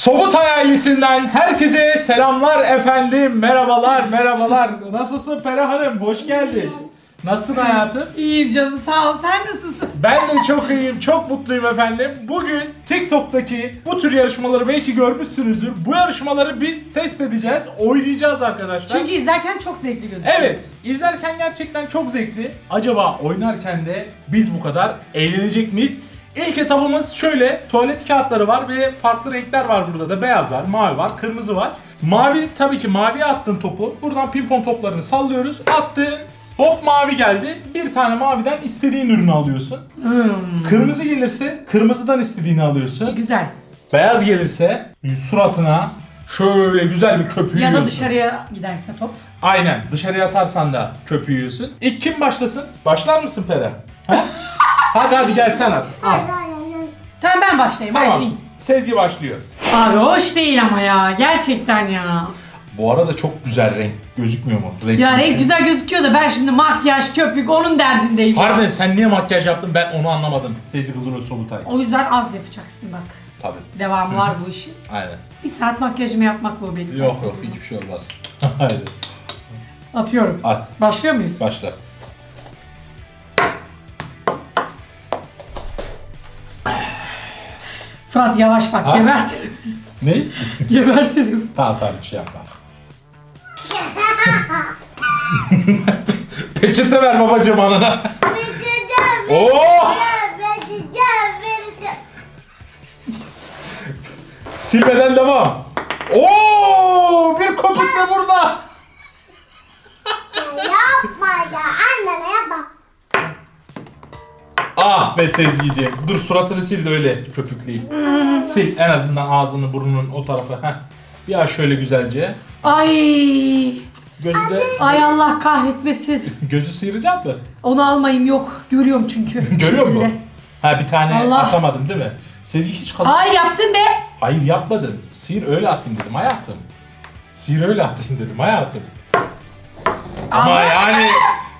Sobutay ailesinden herkese selamlar efendim. Merhabalar, merhabalar. Nasılsın Pera Hanım? Hoş geldin. Nasılsın hayatım? İyiyim canım sağ ol. Sen nasılsın? Ben de çok iyiyim, çok mutluyum efendim. Bugün TikTok'taki bu tür yarışmaları belki görmüşsünüzdür. Bu yarışmaları biz test edeceğiz, oynayacağız arkadaşlar. Çünkü izlerken çok zevkli gözüküyor. Evet, izlerken gerçekten çok zevkli. Acaba oynarken de biz bu kadar eğlenecek miyiz? İlk etabımız şöyle, tuvalet kağıtları var ve farklı renkler var burada da. Beyaz var, mavi var, kırmızı var. Mavi tabii ki maviye attın topu. Buradan pimpon toplarını sallıyoruz. Attın, hop mavi geldi. Bir tane maviden istediğin ürünü alıyorsun. Hmm, Kırmızı gelirse kırmızıdan istediğini alıyorsun. güzel. Beyaz gelirse suratına şöyle güzel bir köpüğü Ya da yiyorsun. dışarıya giderse top. Aynen. Dışarıya atarsan da köpüğü yiyorsun. İlk kim başlasın? Başlar mısın Pere? Ha? hadi hadi gel sen at. Al. Tamam ben başlayayım. Tamam. Hadi. Sezgi başlıyor. Abi hoş değil ama ya. Gerçekten ya. Bu arada çok güzel renk. Gözükmüyor mu? Renk Ya renk güzel gözüküyor da ben şimdi makyaj, köpük onun derdindeyim. ya. Harbiden sen niye makyaj yaptın ben onu anlamadım. Sezgi kızın Solutay. O yüzden az yapacaksın bak. Tabii. Devamı var bu işin. Aynen. Bir saat makyajımı yapmak bu benim. Yok yok hiçbir şey olmaz. Haydi Atıyorum. at. Başlıyor muyuz? Başla. Fırat yavaş bak Ha? gebertirim. Ne? gebertirim. tamam tamam bir şey yapma. Peçete ver babacığım anana. Vereceğim, Oo! vereceğim, vereceğim. Silmeden devam. Oo! Bir köpük de burada. Ya yapma ya, anneme yapma. Ah be Sezgi'ciğim. Dur suratını sil de öyle köpükleyeyim. sil en azından ağzını burnunun o tarafı. Heh. Ya şöyle güzelce. Ay. Gözü de Ay Allah kahretmesin. gözü sıyıracak mı? Onu almayayım yok. Görüyorum çünkü. Görüyor musun? Ha bir tane Allah. atamadın değil mi? Sezgi hiç kazan. Hayır yaptım be. Hayır yapmadın. Sıyır öyle atayım dedim hayatım. Sıyır öyle atayım dedim hayatım. Ama Ama- yani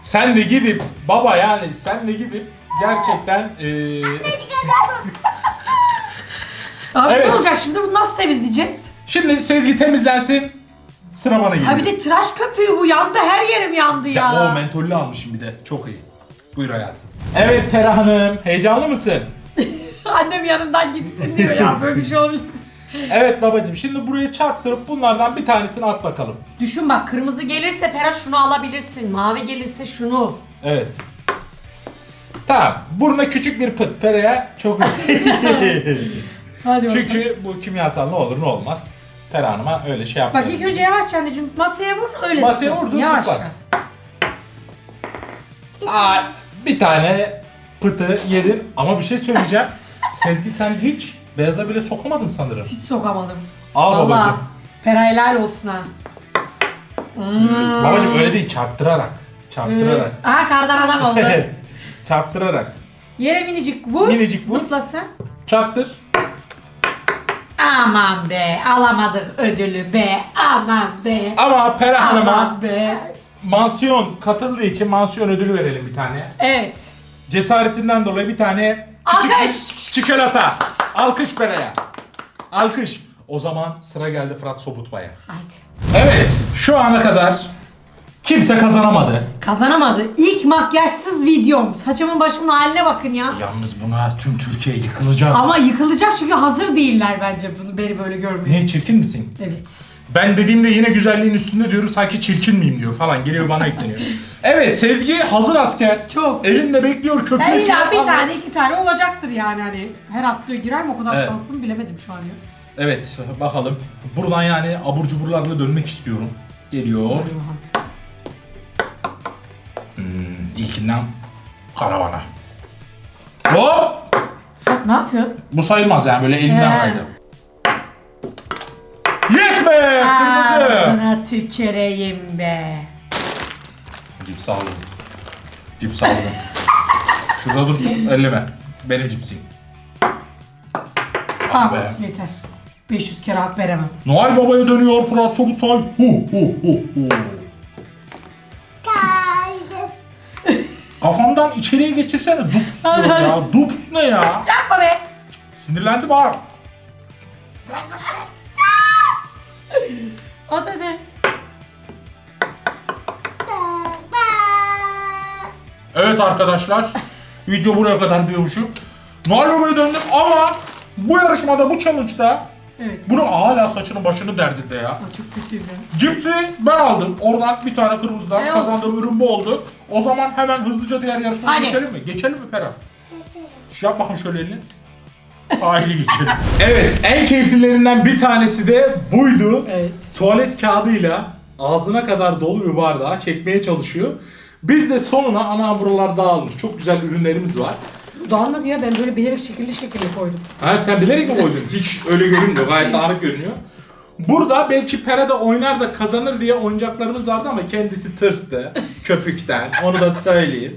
sen de gidip baba yani sen de gidip gerçekten eee Abi Evet. ne olacak şimdi bunu nasıl temizleyeceğiz? Şimdi Sezgi temizlensin. Sıra bana. Ha bir de tıraş köpüğü bu yandı her yerim yandı ya. Ya o mentollü almışım bir de. Çok iyi. Buyur hayatım. Evet Pera Hanım. Heyecanlı mısın? Annem yanımdan gitsin diyor ya böyle bir şey olmuyor. Evet babacığım. Şimdi buraya çarptırıp bunlardan bir tanesini at bakalım. Düşün bak kırmızı gelirse Pera şunu alabilirsin. Mavi gelirse şunu. Evet. Tamam. Buruna küçük bir pıt. Pera'ya çok Hadi bakalım. Çünkü bu kimyasal ne olur ne olmaz. Pera Hanım'a öyle şey yapma. Bak ilk önce yavaşça anneciğim masaya vur öyle Masaya zıplasın. vur, dur, Yavaşça. zıplat. Aa, bir tane pıtı yedin ama bir şey söyleyeceğim. Sezgi sen hiç beyaza bile sokamadın sanırım. Hiç sokamadım. Al babacığım. Pera helal olsun ha. Hmm. Babacığım öyle değil çarptırarak. Çarptırarak. Aha kardan adam oldu. Çarptırarak. Yere minicik vur. Minicik vur. Zıplasın. Çarptır. Aman be alamadık ödülü be aman be. Ama Pera Hanım'a Aman be. mansiyon katıldığı için mansiyon ödülü verelim bir tane. Evet. Cesaretinden dolayı bir tane küçük Alkış. çikolata. Alkış Pera'ya. Alkış. O zaman sıra geldi Fırat Sobutbay'a. Hadi. Evet, şu ana kadar kimse kazanamadı. Kazanamadı. İlk makyajsız videom. Saçımın başımın haline bakın ya. Yalnız buna tüm Türkiye yıkılacak. Ama yıkılacak çünkü hazır değiller bence bunu beni böyle görmeye. Niye çirkin misin? Evet. Ben dediğimde yine güzelliğin üstünde diyorum sanki çirkin miyim diyor falan geliyor bana ekleniyor. evet Sezgi hazır asker. Çok. Elinde bekliyor köpüğü. Ya illa bir tane iki tane olacaktır yani hani. Her attığı girer mi o kadar Evet. şanslı mı bilemedim şu an ya. Evet bakalım. Buradan yani abur cuburlarla dönmek istiyorum. Geliyor. Hmm, ilkinden karavana. Hop! Ne yapıyorsun? Bu sayılmaz yani böyle elimden He. kaydı. Yes be! Kırmızı! Ağzına tüküreyim be. Cips aldım. Cips aldım. Şurada dursun elleme. Benim cipsim. Tamam be. yeter. 500 kere hak veremem. Noel Baba'ya dönüyor Fırat Sobutay. Hu hu hu hu. Kafamdan içeriye geçirsene. Dups diyor ya. Dups ne ya? Yapma be. Sinirlendim ha. At hadi. Evet arkadaşlar. video buraya kadar diyormuşum. Baba'ya döndük ama bu yarışmada bu challenge'da Evet. bunu hala saçının başını derdinde ya. Aa, çok kötüydü. Cipsi ben aldım. Oradan bir tane kırmızıdan Ne kazandığım ürün bu oldu. O zaman hemen hızlıca diğer yarışmaya Hadi. geçelim mi? Geçelim mi Ferhat? Yap bakın şöyle elini. Haydi geçelim. evet en keyiflilerinden bir tanesi de buydu. Evet. Tuvalet kağıdıyla ağzına kadar dolu bir bardağı çekmeye çalışıyor. Biz de sonuna ana buralar dağılmış. Çok güzel ürünlerimiz var. Dağılmadı ya ben böyle bilerek şekilli şekilli koydum. Ha sen bilerek mi koydun? Hiç öyle görünmüyor. Gayet dağınık görünüyor. Burada belki Pera'da oynar da kazanır diye oyuncaklarımız vardı ama kendisi tırstı köpükten. Onu da söyleyeyim.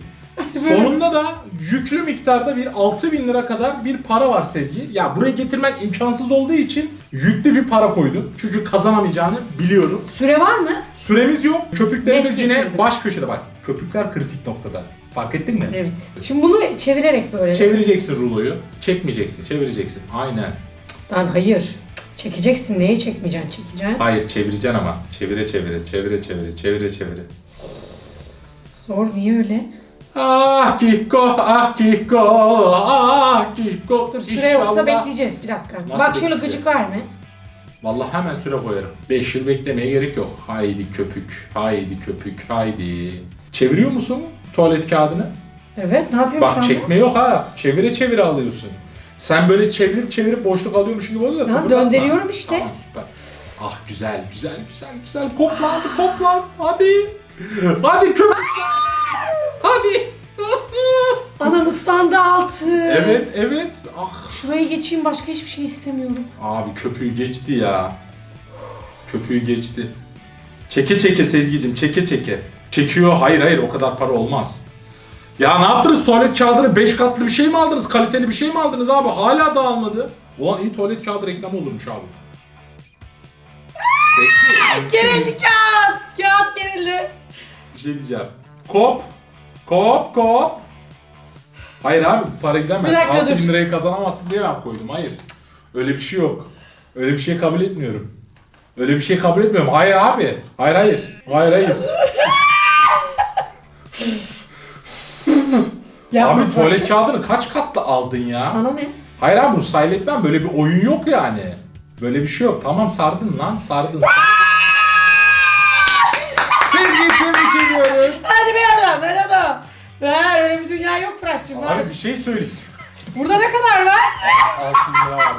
Sonunda da yüklü miktarda bir 6000 lira kadar bir para var Sezgi. Ya buraya getirmek imkansız olduğu için yüklü bir para koydum. Çünkü kazanamayacağını biliyorum. Süre var mı? Süremiz yok. Köpüklerimiz Net yine getirdim. baş köşede bak. Köpükler kritik noktada. Fark ettin mi? Evet. Şimdi bunu çevirerek böyle. Çevireceksin ruloyu. Çekmeyeceksin. Çevireceksin. Aynen. Lan hayır. Çekeceksin. Neyi çekmeyeceksin? Çekeceksin. Hayır çevireceksin ama. Çevire çevire, çevire çevire, çevire çevire. Zor. Niye öyle? Ah Kiko, ah Kiko, ah Kiko. Dur süre yoksa bekleyeceğiz bir dakika. Nasıl Bak şöyle bekleyeceğiz? gıcık verme. Vallahi hemen süre koyarım. 5 yıl beklemeye gerek yok. Haydi köpük, haydi köpük, haydi. Çeviriyor musun tuvalet kağıdını? Evet ne yapıyorum şu Bak anda? çekme yok ha. Çevire çevire alıyorsun. Sen böyle çevirip çevirip boşluk alıyormuş gibi oluyor. Ya, Kıpırdatma. döndürüyorum işte. Tamam süper. Ah güzel güzel güzel güzel. Koplandı koplan. Hadi. Hadi köpük. Hadi. Anam ıslandı altı. evet evet. Ah. Şurayı geçeyim başka hiçbir şey istemiyorum. Abi köpüğü geçti ya. Köpüğü geçti. Çeke çeke Sezgi'cim çeke çeke. Çekiyor. Hayır hayır o kadar para olmaz. Ya ne yaptınız tuvalet kağıdını 5 katlı bir şey mi aldınız? Kaliteli bir şey mi aldınız abi? Hala dağılmadı. Ulan iyi tuvalet kağıdı reklamı olurmuş abi. Sezgi. Gerildi kağıt. Kağıt gerildi. Bir şey diyeceğim. Kop. Kop kop. Hayır abi para gidemez. Dakika 6 bin dur. lirayı kazanamazsın diye ben koydum. Hayır. Öyle bir şey yok. Öyle bir şey kabul etmiyorum. Öyle bir şey kabul etmiyorum. Hayır abi. Hayır hayır. Hayır hayır. Yapma abi tuvalet kağıdını kaç katlı aldın ya? Sana ne? Hayır abi bu sayletmem. Böyle bir oyun yok yani. Böyle bir şey yok. Tamam sardın lan. Sardın. Sezgi'yi tebrik ediyoruz. Hadi bir adam ver adam. Ver öyle bir dünya yok Fırat'cığım. ver. Abi bir şey söyleyeceğim. Burada ne kadar var? 6 bin lira var.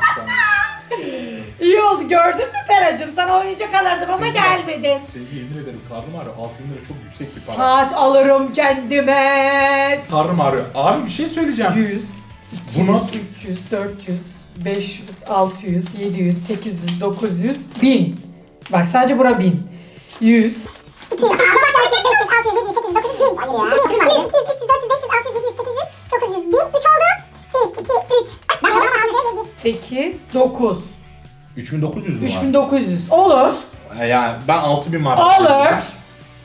İyi oldu gördün mü Feracığım? Sana oyuncak alırdım ama Sezgi- gelmedin. Sevgi yemin ederim karnım ağrıyor. 6 bin lira çok yüksek bir para. Saat alırım kendime. Karnım ağrıyor. Abi bir şey söyleyeceğim. 100, Bunu 300, 400, 500, 600, 700, 800, 900, 1000. Bak sadece bura 1000. 100, 200, 500, 200, 300, 400, 500, 600, 700, 800, 900, 1000. 3 oldu. 1, 2, 3. Ben 6, 7. 8, 9. 3900 mü var? 3900. Olur. E, Yani ben 6000 var. Olur.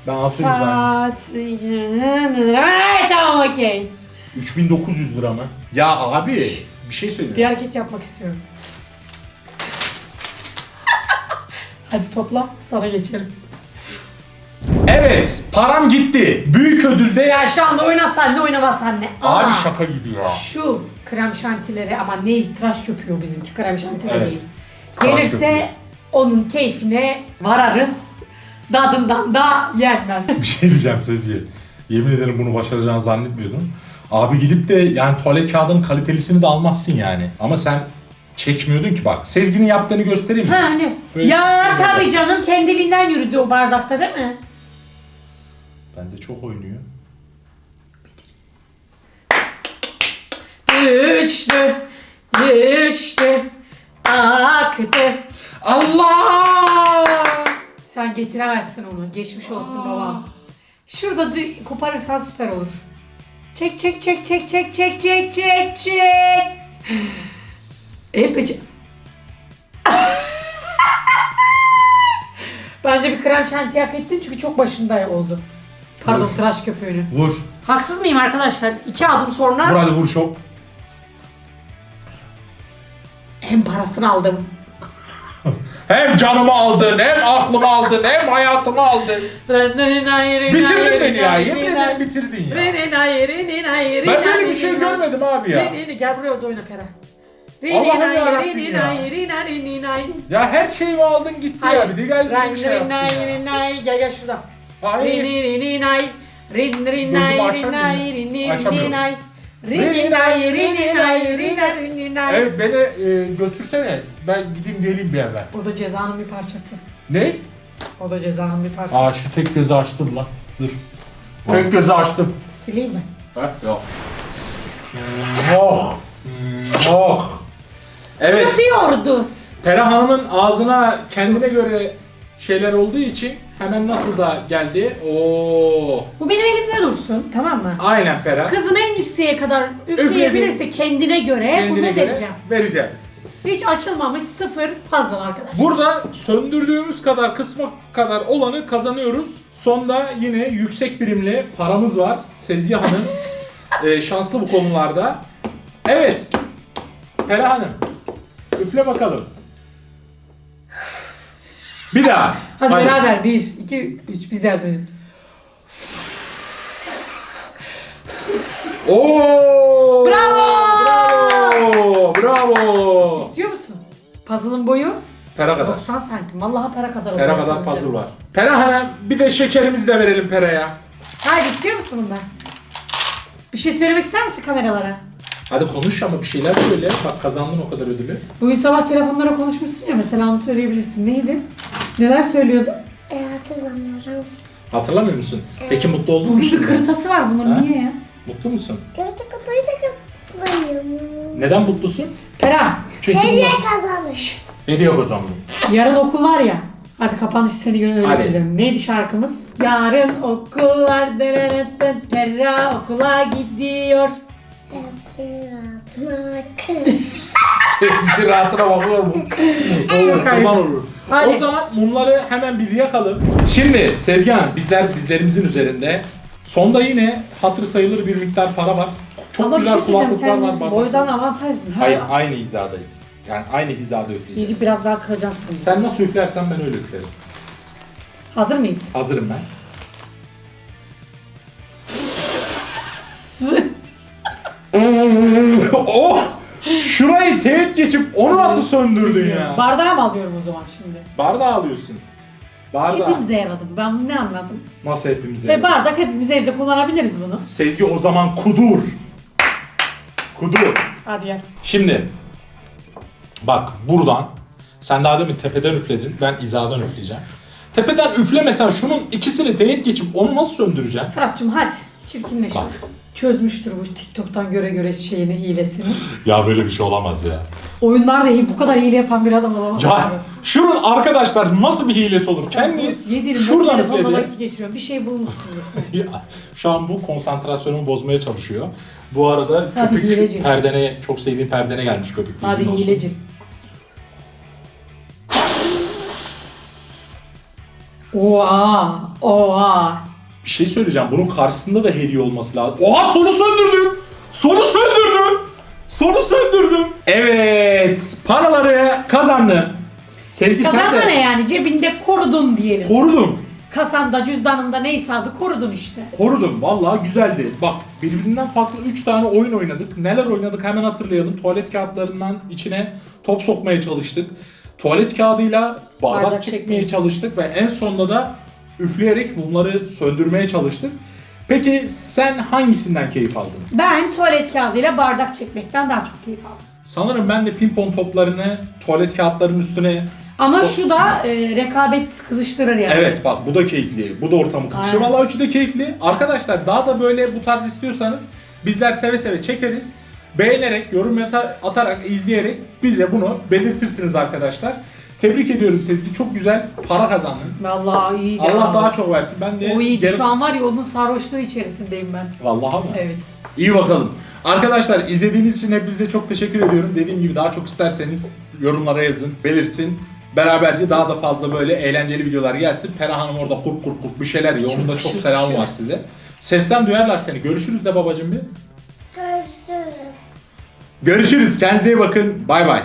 Ben 6000 var. Saat... Evet tamam okey. 3900 lira mı? Ya abi bir şey Bir söyleyeyim. hareket yapmak istiyorum. Hadi topla sana geçelim. Evet param gitti. Büyük ödülde Ya şu anda oynasan ne oynamasan ne. Abi Ama şaka gibi ya. Şu krem şantileri ama ne tıraş köpüğü bizimki krem şanti de Evet. değil. Tıraş Gelirse onun keyfine vararız. Dadından da yenmez. Bir şey diyeceğim Sezgi. Yemin ederim bunu başaracağını zannetmiyordum. Abi gidip de yani tuvalet kağıdının kalitelisini de almazsın yani. Ama sen çekmiyordun ki bak. Sezgi'nin yaptığını göstereyim mi? ha ne? Böyle- ya böyle. tabii canım kendiliğinden yürüdü o bardakta değil mi? Bende çok oynuyor. Düştü, düştü, aktı. Allah! Sen getiremezsin onu. Geçmiş olsun babam. Şurada dü- koparırsan süper olur. Çek çek çek çek çek çek çek çek çek. El. Bence bir krem şanti hak ettin çünkü çok başında oldu. Pardon Vur. tıraş köpüğünü. Vur. Haksız mıyım arkadaşlar? İki adım sonra Vur hadi vur şok. hem parasını aldım. Hem canımı aldın, hem aklımı aldın, hem hayatımı aldın. Bitirdin beni ya. Yemin ederim bitirdin ya. Ben böyle bir şey görmedim abi ya. Gel buraya orada oyna Pera. Allah'ım yarabbim ya. Ya her şeyimi aldın gitti ya. Bir de gel bir şey yaptın ya. Gel gel şurada. Hayır. Rini rini nay. Rin rin nay Gözümü rin açamıyorum. nay rin rin Açamıyorum. nay. Rini nay rini nay rini nay rini nay. Evet beni e, götürsene. Ben gideyim geleyim bir evvel. O da cezanın bir parçası. Ne? O da cezanın bir parçası. Aa şu tek gözü açtım lan. Dur. Tek gözü açtım. Sileyim mi? Ha? Yok. Oh. Oh. Evet. Atıyordu. Pera Hanım'ın ağzına kendine göre şeyler olduğu için hemen nasıl da geldi. Oo. Bu benim elimde dursun tamam mı? Aynen Pera. Kızım en yükseğe kadar üfleyebilirse kendine göre bunu vereceğim. vereceğiz. Hiç açılmamış sıfır puzzle arkadaşlar. Burada söndürdüğümüz kadar kısma kadar olanı kazanıyoruz. Sonda yine yüksek birimli paramız var. Sezgi Hanım e, şanslı bu konularda. Evet. Pera Hanım. Üfle bakalım. Bir daha. Hadi, beraber 1, 2, 3 bizler de. Oo! Bravo! Bravo! Bravo! İstiyor musun? Puzzle'ın boyu Pera kadar. 90 santim. Vallahi para kadar Pera oluyor. kadar puzzle var. Pera Hanım bir de şekerimizi de verelim Pera'ya. Haydi istiyor musun bundan? Bir şey söylemek ister misin kameralara? Hadi konuş ama bir şeyler söyle. Bak kazandın o kadar ödülü. Bugün sabah telefonlara konuşmuşsun ya mesela onu söyleyebilirsin. Neydi? Neler söylüyordun? E, hatırlamıyorum. Hatırlamıyor musun? Peki mutlu oldun mu bir şimdi? kırıtası var bunun Ha? niye ya? Mutlu musun? Gördük kapıyı hatırlamıyorum. Neden mutlusun? Pera Çünkü Hediye kazanmış. Hediye kazandın. yarın okul var ya. Hadi kapanış seni Hadi. Neydi şarkımız? Yarın okul var. dırırırırır, Pera okula gidiyor. Rahatına bakın. Sezgi rahatına bakıyor mu? Olur, ayıp. kurban olur. Hadi. O zaman mumları hemen bir yakalım. Şimdi Sezgi Hanım bizler dizlerimizin üzerinde. Sonda yine hatır sayılır bir miktar para var. Çok Ama bir güzel şey kulaklıklar var. Sen boydan avantajsın. Ha? Hayır aynı hizadayız. Yani aynı hizada üfleyeceğiz. İyice biraz daha kıracağız seni. Sen nasıl üflersen ben öyle üflerim. Hazır mıyız? Hazırım ben. oh! Şurayı teğet geçip onu nasıl söndürdün ya? Bardağı mı alıyorum o zaman şimdi? Bardağı alıyorsun. Bardağı. Hepimize yaradı bu. Ben bunu ne anladım? Nasıl hepimize? Ve bardak hepimiz evde kullanabiliriz bunu. Sezgi o zaman kudur. Kudur. Hadi gel. Şimdi bak buradan sen daha demin tepeden üfledin. Ben izadan üfleyeceğim. Tepeden üflemesen şunun ikisini teğet geçip onu nasıl söndüreceksin? Fırat'cığım hadi. Çirkinleşme. Bak. Çözmüştür bu TikTok'tan göre göre şeyini, hilesini. Ya böyle bir şey olamaz ya. Oyunlarda hi- bu kadar hile yapan bir adam olamaz. Ya şunun arkadaşlar nasıl bir hilesi olur? Kendi Yedirim şuradan telefonla üfledi. vakit geçiriyorum. Bir şey bulmuşsundur sen. Ya, Şu an bu konsantrasyonumu bozmaya çalışıyor. Bu arada Hadi köpük hileci. perdene, çok sevdiğim perdene gelmiş köpük. Hadi bilgin olsun. hileci. Oha! Oha! Bir şey söyleyeceğim. Bunun karşısında da hediye olması lazım. Oha sonu söndürdüm. Sonu söndürdüm. Sonu söndürdüm. Evet. Paraları kazandım. Sevgi sen Kazanma de ne yani? Cebinde korudun diyelim. korudum. Kasanda, cüzdanında neyse adı korudun işte. Korudum. Vallahi güzeldi. Bak birbirinden farklı 3 tane oyun oynadık. Neler oynadık hemen hatırlayalım. Tuvalet kağıtlarından içine top sokmaya çalıştık. Tuvalet kağıdıyla bardak, Bardak çekmeye çekmeye. çalıştık ve en sonunda da üfleyerek mumları söndürmeye çalıştık. Peki sen hangisinden keyif aldın? Ben tuvalet kağıdıyla bardak çekmekten daha çok keyif aldım. Sanırım ben de pimpon toplarını tuvalet kağıtlarının üstüne... Ama şu da e, rekabet kızıştırır yani. Evet bak bu da keyifli. Bu da ortamı kızıştırıyor. Aynen. Vallahi üçü de keyifli. Arkadaşlar daha da böyle bu tarz istiyorsanız bizler seve seve çekeriz. Beğenerek, yorum atar- atarak, izleyerek bize bunu belirtirsiniz arkadaşlar. Tebrik ediyorum Sezgi. Çok güzel para kazandın. Vallahi iyiydi. Allah abi. daha çok versin. Ben de O iyiydi. Şu an var ya onun sarhoşluğu içerisindeyim ben. Vallahi mı? Evet. İyi bakalım. Arkadaşlar izlediğiniz için hepinize çok teşekkür ediyorum. Dediğim gibi daha çok isterseniz yorumlara yazın, belirtin. Beraberce daha da fazla böyle eğlenceli videolar gelsin. Pera Hanım orada kurt kurt kurt bir şeyler yiyor. Onun da çok şık. var size. Sesten duyarlar seni. Görüşürüz de babacım bir. Görüşürüz. Görüşürüz. Kendinize iyi bakın. Bay bay.